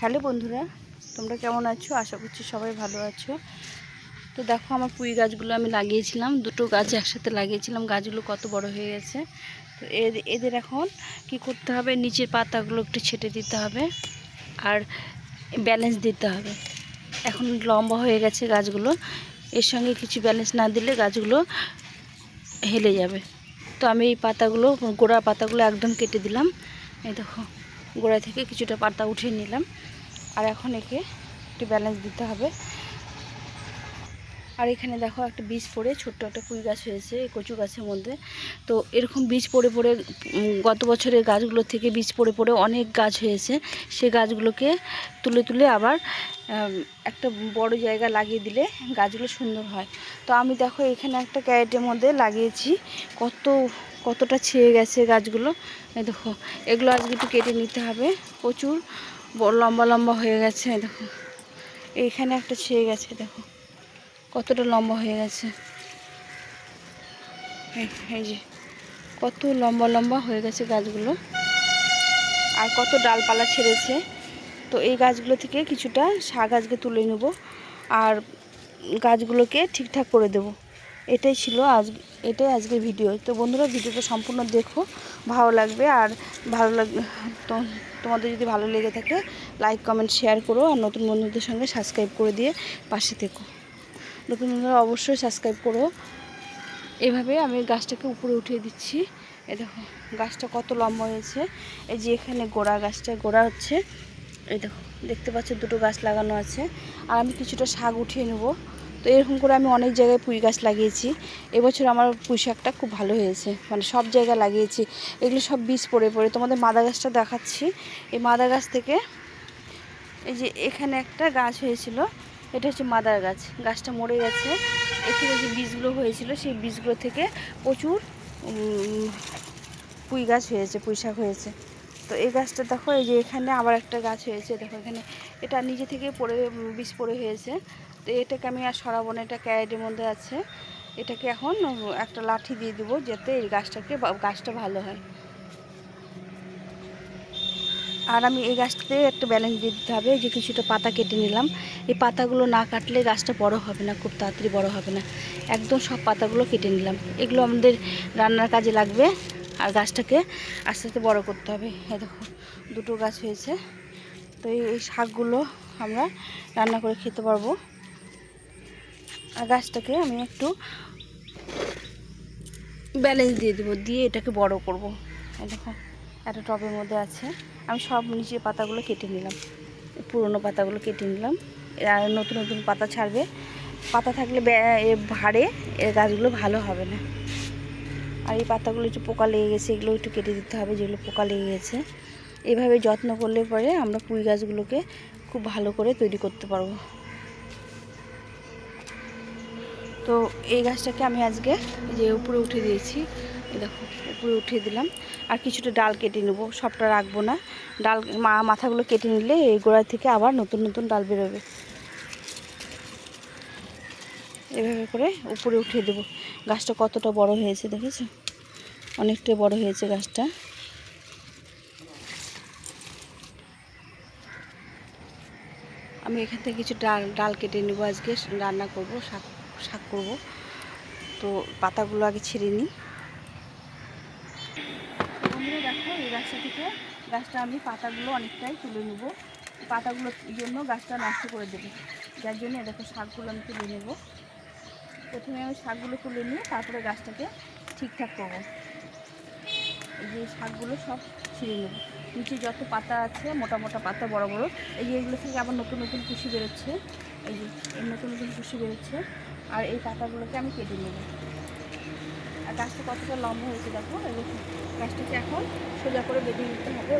Hello বন্ধুরা, তোমরা কেমন আছো? আশা করছি সবাই ভালো আছো। তো দেখো, আমার পুঁই গাছগুলো আমি লাগিয়েছিলাম, দুটো গাছ একসাথে লাগিয়েছিলাম, গাছগুলো কত বড় হয়ে গেছে। তো এদের এখন কি করতে হবে? নিচের পাতাগুলো একটু ছেটে দিতে হবে আর ব্যালেন্স দিতে হবে। এখন লম্বা হয়ে গেছে গাছগুলো, এর সঙ্গে কিছু ব্যালেন্স না দিলে গাছগুলো হেলে যাবে। তো আমি এই পাতাগুলো, গোড়া পাতাগুলো একদম কেটে দিলাম। এই দেখো। গোড়া থেকে কিছুটা পাতা উঠিয়ে নিলাম। আর এখন একে একটু ব্যালেন্স দিতে হবে। আর এখানে দেখো একটা বীজ পড়ে, ছোট্ট একটা কুই গাছ হয়েছে, এই কচু গাছের মধ্যে। তো এরকম বীজ পড়ে পড়ে গত বছরের গাছগুলো থেকে বীজ পড়ে পড়ে অনেক গাছ হয়েছে। সে গাছগুলোকে তুলে তুলে আবার একটা বড় জায়গা লাগিয়ে দিলে গাছগুলো সুন্দর হয়। তো আমি দেখো এখানে একটা ক্যারেটের মধ্যে লাগিয়েছি। কত কতটা ছেয়ে গেছে গাছগুলো। দেখো, এগুলো আজকে একটু কেটে নিতে হবে। প্রচুর লম্বা লম্বা হয়ে গেছে দেখো। এইখানে একটা ছেয়ে গেছে দেখো। কতটা লম্বা হয়ে গেছে। এই- যে, কত লম্বা লম্বা হয়ে গেছে গাছগুলো। আর কত ডালপালা ছেড়েছে। তো এই গাছগুলো থেকে কিছুটা শাক আজকে তুলে নেব। আর গাছগুলোকে ঠিকঠাক করে দেব। এটাই ছিল আজ, এটাই আজকের ভিডিও তো বন্ধুরা, ভিডিওটা সম্পূর্ণ দেখো, ভালো লাগবে আর ভালো লাগ তোমাদের যদি ভালো লেগে থাকে লাইক কমেন্ট শেয়ার করো আর নতুন বন্ধুদের সঙ্গে সাবস্ক্রাইব করে দিয়ে পাশে থেকো। নতুন বন্ধুরা, অবশ্যই সাবস্ক্রাইব করো। এভাবে আমি গাছটাকে উপরে উঠিয়ে দিচ্ছি। এ দেখো, গাছটা কত লম্বা হয়েছে। এই যে এখানে গোড়া গাছটা, গোড়া হচ্ছে, এই দেখো, দেখতে পাচ্ছ দুটো গাছ লাগানো আছে। আর আমি কিছুটা শাক উঠিয়ে নেব। তো এরকম করে আমি অনেক জায়গায় পুঁই গাছ লাগিয়েছি। এবছর আমার পুঁই শাকটা খুব ভালো হয়েছে। মানে সব জায়গায় লাগিয়েছি। এগুলো সব বীজ পড়ে পড়ে। তোমাদের মাদা গাছটা দেখাচ্ছি। এই মাদা গাছ থেকে এই যে এখানে একটা গাছ হয়েছিল। এটা হচ্ছে মাদার গাছ। গাছটা মরে গেছে। এখানে যে বীজগুলো হয়েছিল, সেই বীজগুলো থেকে প্রচুর পুঁই গাছ হয়েছে, পুঁই শাক হয়েছে। তো এই গাছটা দেখো, এই যে এখানে আবার একটা গাছ হয়েছে। দেখো এখানে এটা নিজে থেকে পড়ে, বীজ পড়ে হয়েছে। তো এটাকে আমি আর সরাবো না এটা ক্যারেটের মধ্যে আছে। এটাকে এখন একটা লাঠি দিয়ে দেবো যাতে এই গাছটাকে গাছটা ভালো হয়। আর আমি এই গাছটাতে একটা ব্যালেন্স দিয়ে দিতে হবে যে কিছুটা পাতা কেটে নিলাম। এই পাতাগুলো না কাটলে গাছটা বড় হবে না, খুব তাড়াতাড়ি বড় হবে না। একদম সব পাতাগুলো কেটে নিলাম। এগুলো আমাদের রান্নার কাজে লাগবে, আর গাছটাকে আস্তে আস্তে বড় করতে হবে। এই দেখো, দুটো গাছ হয়েছে। তো এই শাকগুলো আমরা রান্না করে খেতে পারব। আর গাছটাকে আমি একটু ব্যালেন্স দিয়ে দেবো, দিয়ে এটাকে বড় করব। দেখো, একটা টবের মধ্যে আছে। আমি সব নিচের পাতাগুলো কেটে নিলাম। পুরনো পাতাগুলো কেটে নিলাম। আর নতুন নতুন পাতা ছাড়বে। পাতা থাকলে ভারে এর গাছগুলো ভালো হবে না। আর এই পাতাগুলো একটু পোকা লেগে গেছে, এগুলো একটু কেটে দিতে হবে, যেগুলো পোকা লেগে গেছে। এভাবে যত্ন করলে পরে আমরা পুঁই গাছগুলোকে খুব ভালো করে তৈরি করতে পারব। তো এই গাছটাকে আমি আজকে যে উপরে উঠে দিয়েছি দেখো, উপরে উঠিয়ে দিলাম। আর কিছুটা ডাল কেটে নেব, সবটা রাখব না। ডাল মাথাগুলো কেটে নিলে এই গোড়া থেকে আবার নতুন নতুন ডাল বেরোবে। এভাবে করে উপরে উঠিয়ে দেবো। গাছটা কতটা বড় হয়েছে দেখেছ? অনেকটাই বড় হয়েছে গাছটা। আমি এখান থেকে কিছু ডাল ডাল কেটে নেব আজকে, রান্না করব, শাক শাক করব। তো পাতাগুলো আগে ছিঁড়ে নিই। দেখো, এই গাছটা থেকে গাছটা আমি পাতাগুলো অনেকটাই তুলে নেব। পাতাগুলোর জন্য গাছটা নষ্ট করে দেবো। যার জন্য দেখো শাকগুলো আমি তুলে নেব। প্রথমে আমি শাকগুলো তুলে নিয়ে তারপরে গাছটাকে ঠিকঠাক করব। এই যে শাকগুলো সব ছিঁড়ে নেব। নিচে যত পাতা আছে, মোটা মোটা পাতা, বড় বড়, এই যে এগুলো থেকে আবার নতুন নতুন কুশি বেরোচ্ছে। এই যে এই নতুন নতুন কুশি বেরোচ্ছে। আর এই পাতাগুলোকে আমি কেটে নেব। আর গাছটা কতটা লম্বা হয়েছে দেখো গাছটাকে এখন সোজা করে বেঁধে নিতে হবে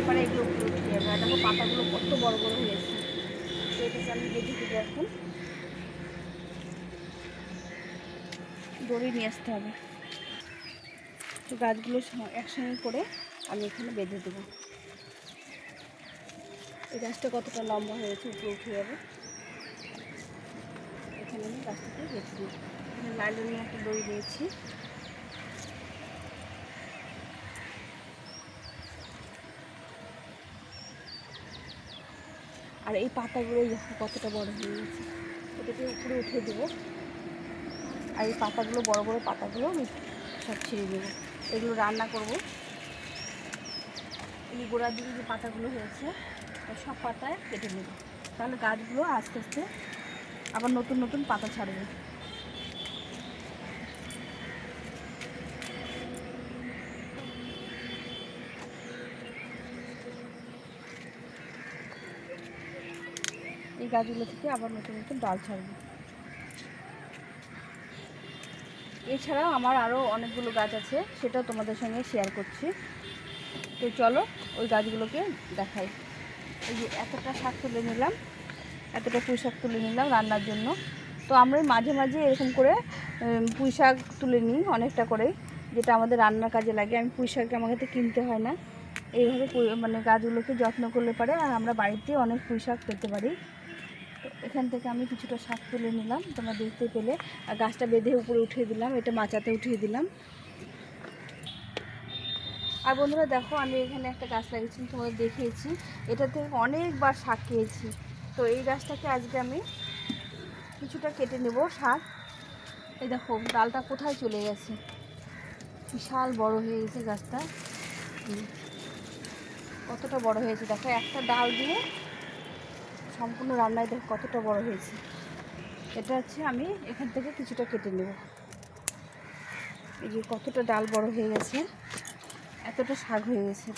এবারে এগুলো উপরে উঠে যাবে আর দেখো পাতাগুলো কত বড় বড় হয়েছে তো এটাকে আমি বেঁধে দেবো এখন। দড়ি নিয়ে আসতে হবে। তো গাছগুলো একসঙ্গে করে আমি এখানে বেঁধে দেবো। এই গাছটা কতটা লম্বা হয়েছে, উপরে উঠে যাবে। এখানে আমি গাছটাকে বেঁধে দিই। এখানে লাইলের একটা দড়ি দিয়েছি আর এই পাতাগুলো কতটা বড় হয়ে গেছে, এটাকে উপরে উঠিয়ে দেবো। আর এই পাতাগুলো, বড় বড় পাতাগুলো আমি সব ছিঁড়ে দেবো এগুলো রান্না করব। এই গোড়ার দিকে যে পাতাগুলো হয়েছে সব পাতায় কেটে নেব। তাহলে গাছগুলো আস্তে আস্তে আবার নতুন নতুন পাতা ছাড়বে। এই গাছগুলো থেকে আবার নতুন নতুন ডাল ছাড়বে। এছাড়াও আমার আরও অনেকগুলো গাছ আছে সেটা তোমাদের সঙ্গে শেয়ার করছি। তো চলো ওই গাছগুলোকে দেখাই। এই যে এতটা শাক তুলে নিলাম, এতটা পুঁই শাক তুলে নিলাম রান্নার জন্য। তো আমরা মাঝে মাঝে এরকম করে পুঁই শাক তুলে নিই অনেকটা করে যেটা আমাদের রান্নার কাজে লাগে। আমি পুঁই শাক আমাকে কিনতে হয় না। এইভাবে মানে গাছগুলোকে যত্ন করলে পারে, আর আমরা বাড়িতে অনেক পুঁই শাক পেতে পারি। তো এখান থেকে আমি কিছুটা শাক তুলে নিলাম, তোমরা দেখতে পেলে। আর গাছটা বেঁধে উপরে উঠিয়ে দিলাম, এটা মাচাতে উঠিয়ে দিলাম। আর বন্ধুরা দেখো, আমি এখানে একটা গাছ লাগিয়েছি, তোমাদের দেখিয়েছি। এটা থেকে অনেকবার শাক খেয়েছি। তো এই গাছটাকে আজকে আমি কিছুটা কেটে নেব শাক। এই দেখো, ডালটা কোথায় চলে গেছে? বিশাল বড় হয়ে গেছে গাছটা। কতটা বড় হয়েছে? দেখো, একটা ডাল দিয়ে সম্পূর্ণ রান্নায় দেখো কতটা বড় হয়েছে। এটা হচ্ছে আমি এখান থেকে কিছুটা কেটে নেব। এই যে কতটা ডাল বড় হয়ে গেছে। এতটা শাক হয়ে গেছে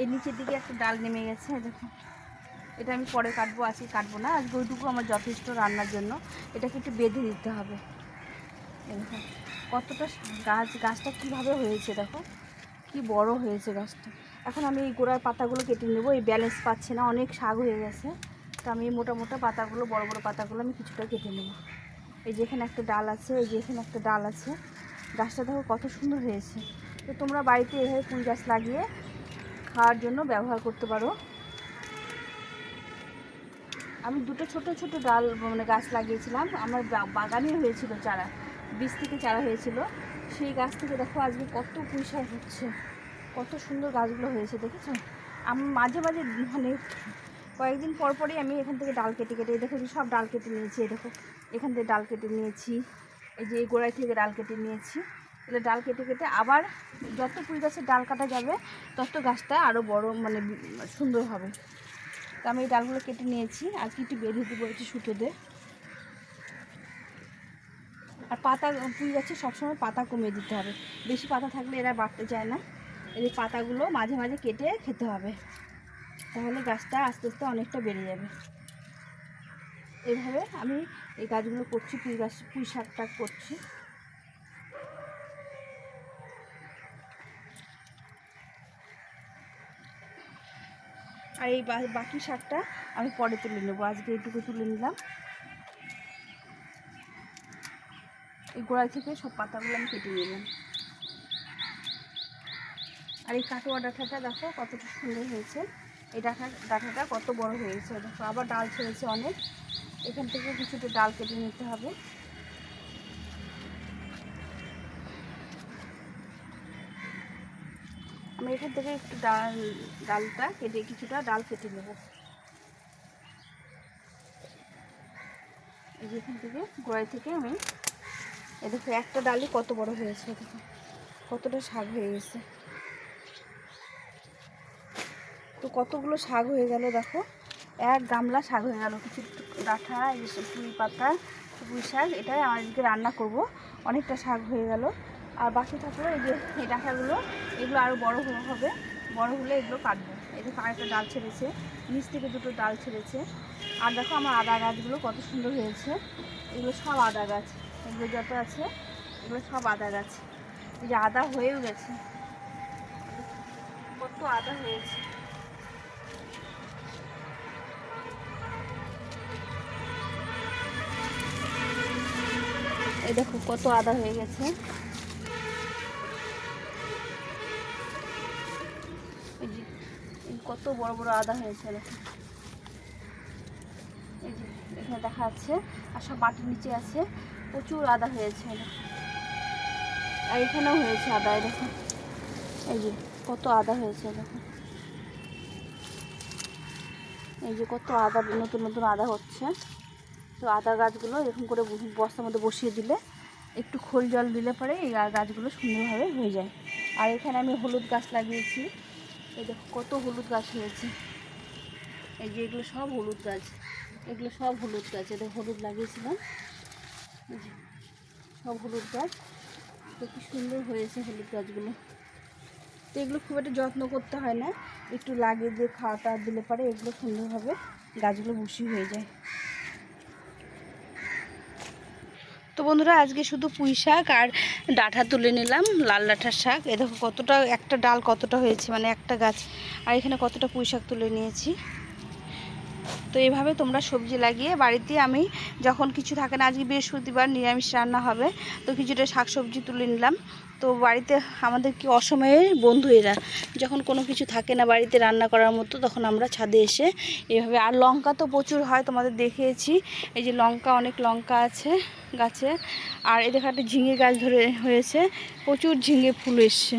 এই নিচের দিকে একটা ডাল নেমে গেছে, এই দেখো। এটা আমি পরে কাটবো, আজকে কাটবো না। আজকে ওইটুকু আমার যথেষ্ট রান্নার জন্য। এটাকে একটু বেঁধে দিতে হবে। এই দেখো, কতটা গাছ, গাছটা কীভাবে হয়েছে দেখো? কি বড় হয়েছে গাছটা। এখন আমি এই গোড়ার পাতাগুলো কেটে নেব। এই ব্যালেন্স পাচ্ছে না, অনেক শাক হয়ে গেছে। তো আমি মোটা মোটা পাতাগুলো, বড় বড় পাতাগুলো আমি কিছুটা কেটে নেব। এই যেখানে একটা ডাল আছে, এই যেখানে একটা ডাল আছে। গাছটা দেখো কত সুন্দর হয়েছে। তো তোমরা বাড়িতে এভাবে ফুল গাছ লাগিয়ে খাওয়ার জন্য ব্যবহার করতে পারো। আমি দুটো ছোট ছোট ডাল মানে গাছ লাগিয়েছিলাম। আমার বাগানে হয়েছিল চারা, বীজ থেকে চারা হয়েছিল। সেই গাছ থেকে দেখো আজকে কত পুঁইশাক হচ্ছে, কত সুন্দর গাছগুলো হয়েছে, দেখেছ? আমি, মাঝে মাঝে মানে কয়েকদিন পর পরই আমি এখান থেকে ডাল কেটে কেটে দেখো সব ডাল কেটে নিয়েছি দেখো, এখান থেকে ডাল কেটে নিয়েছি। এই যে এই গোড়াই থেকে ডাল কেটে নিয়েছি। এগুলো ডাল কেটে কেটে আবার যত ফুল গাছের ডাল কাটা যাবে, তত গাছটা আরও বড় মানে সুন্দর হবে। তো আমি এই ডালগুলো কেটে নিয়েছি আজকে একটু বেঁধে দেবো একটু সুতো আর পাতা ফুল গাছে সবসময় পাতা কমিয়ে দিতে হবে। বেশি পাতা থাকলে এরা বাড়তে চায় না। এই পাতাগুলো মাঝে মাঝে কেটে খেতে হবে। তাহলে গাছটা আস্তে আস্তে অনেকটা বেড়ে যাবে। এইভাবে আমি এই গাছগুলো করছি পুঁই গাছ পুঁই শাকটা করছি। আর এই বাকি শাকটা আমি পরে তুলে নেব, আজকে এইটুকু তুলে নিলাম। এই গোড়ায় থেকে সব পাতাগুলো আমি কেটে নিলাম আর এই কাটোয়া ডাঁটাটা দেখো কতটা সুন্দর হয়েছে। এই ডাঁটা, ডাঁটাটা কত বড় হয়েছে। দেখো আবার ডাল ছেড়েছে অনেক। এখান থেকে কিছুটা ডাল কেটে নিতে হবে। আমি এখান থেকে একটু ডাল, ডালটা কেটে কিছুটা ডাল কেটে নেব। এখান থেকে গোড়াই থেকে আমি এ দেখো একটা ডালই কত বড় হয়েছে দেখো। কতটা শাক হয়ে গেছে। তো কতগুলো শাক হয়ে গেল দেখো। এক গামলা শাক হয়ে গেল, কিছু ডাঁটা যে পুঁই পাতা, পুঁই শাক, এটাই আমার আজকে রান্না করব। অনেকটা শাক হয়ে গেল। আর বাকি থাকল এই যে এই ডাঁটাগুলো এগুলো আরও বড় হবে। বড় হলে এগুলো কাটবো। এই দেখো আরেকটা ডাল ছেড়েছে, নিচ থেকে দুটো ডাল ছেড়েছে। আর দেখো আমার আদা গাছগুলো কত সুন্দর হয়েছে। এগুলো সব আদা গাছ, এগুলো যত আছে, এগুলো সব আদা গাছ। এই যে আদা হয়েও গেছে। কত আদা হয়েছে। এই দেখো কত আদা হয়ে গেছে। কত বড় বড় আদা হয়েছে, দেখো। এই যে, এখানে দেখা যাচ্ছে, আর সব মাটির নিচে আছে, প্রচুর আদা হয়েছে আর এখানেও হয়েছে আদা দেখো। এই যে, কত আদা হয়েছে, দেখো। এই যে কত আদা, নতুন নতুন আদা হচ্ছে। তো আদা গাছগুলো এরকম করে বস্তার মধ্যে বসিয়ে দিলে, একটু খোল জল দিলে পরে এই গাছগুলো সুন্দরভাবে হয়ে যায়। আর এখানে আমি হলুদ গাছ লাগিয়েছি। এই দেখো কত হলুদ গাছ হয়েছে। এই যে এগুলো সব হলুদ গাছ। এগুলো সব হলুদ গাছ। এটা হলুদ লাগিয়েছিলাম। সব হলুদ গাছ। তো কি সুন্দর হয়েছে হলুদ গাছগুলো। তো এগুলো খুব একটা যত্ন করতে হয় না। একটু লাগিয়ে দিয়ে খাওয়া টাওয়া দিলে পরে এগুলো সুন্দরভাবে গাছগুলো বুশি হয়ে যায় তো বন্ধুরা, আজকে শুধু পুঁই শাক আর ডাঁটা তুলে নিলাম, লাল ডাঁটার শাক। এ দেখো কতটা, একটা ডাল কতটা হয়েছে মানে একটা গাছ। আর এখানে কতটা পুঁই শাক তুলে নিয়েছি। তো এইভাবে তোমরা সবজি লাগিয়ে বাড়িতে আমি যখন কিছু থাকে না, আজকে বৃহস্পতিবার নিরামিষ রান্না হবে, তো কিছুটা শাক সবজি তুলে নিলাম। তো বাড়িতে আমাদের কি অসময়ে বন্ধু এরা, যখন কোনো কিছু থাকে না বাড়িতে রান্না করার মতো, তখন আমরা ছাদে এসে এভাবে, আর লঙ্কা তো প্রচুর হয় তোমাদের দেখিয়েছি, এই যে লঙ্কা, অনেক লঙ্কা আছে গাছে, আর এদের একটা ঝিঙে গাছ ধরে হয়েছে, প্রচুর ঝিঙে ফুল এসছে।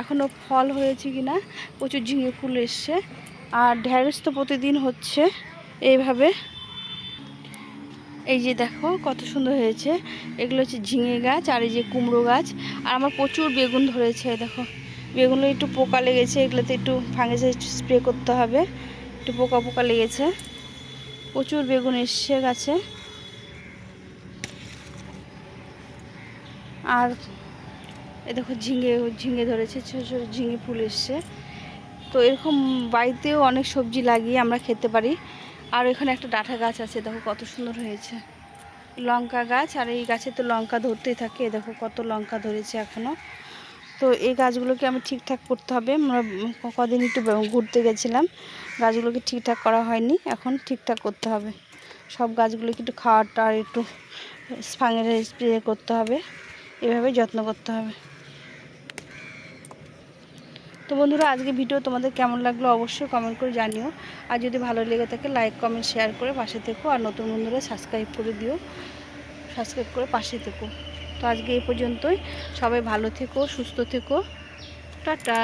এখনও ফল হয়েছে কি না প্রচুর ঝিঙে ফুল এসছে। আর ঢ্যাঁড়স তো প্রতিদিন হচ্ছে এইভাবে। এই যে দেখো কত সুন্দর হয়েছে। এগুলো হচ্ছে ঝিঙে গাছ আর এই যে কুমড়ো গাছ। আর আমার প্রচুর বেগুন ধরেছে, দেখো। বেগুনগুলো একটু পোকা লেগেছে, এগুলোতে একটু ফাঙ্গিসাইড স্প্রে করতে হবে। একটু পোকা পোকা লেগেছে। প্রচুর বেগুন এসছে গাছে। আর এ দেখো ঝিঙে ঝিঙে ধরেছে, ছোটো ছোটো ঝিঙে ফুল এসছে। তো এরকম বাড়িতেও অনেক সবজি লাগিয়ে আমরা খেতে পারি। আর এখানে একটা ডাঁটা গাছ আছে, দেখো কত সুন্দর হয়েছে। লঙ্কা গাছ, আর এই গাছে তো লঙ্কা ধরতেই থাকে দেখো কত লঙ্কা ধরেছে এখনও তো এই গাছগুলোকে আমি ঠিকঠাক করতে হবে, আমরা কদিন একটু ঘুরতে গেছিলাম, গাছগুলোকে ঠিকঠাক করা হয়নি, এখন ঠিকঠাক করতে হবে। সব গাছগুলোকে একটু খাওয়াটা আর একটু স্প্রে করতে হবে, এভাবে যত্ন করতে হবে। তো বন্ধুরা, আজকে ভিডিও তোমাদের কেমন লাগল অবশ্যই কমেন্ট করে জানিও। আর যদি ভালো লেগে থাকে লাইক কমেন্ট শেয়ার করে পাশে থেকো। আর নতুন বন্ধুরা সাবস্ক্রাইব করে দিও। সাবস্ক্রাইব করে পাশে থেকো। তো আজকে এই পর্যন্তই। সবাই ভালো থেকো, সুস্থ থেকো। টাটা।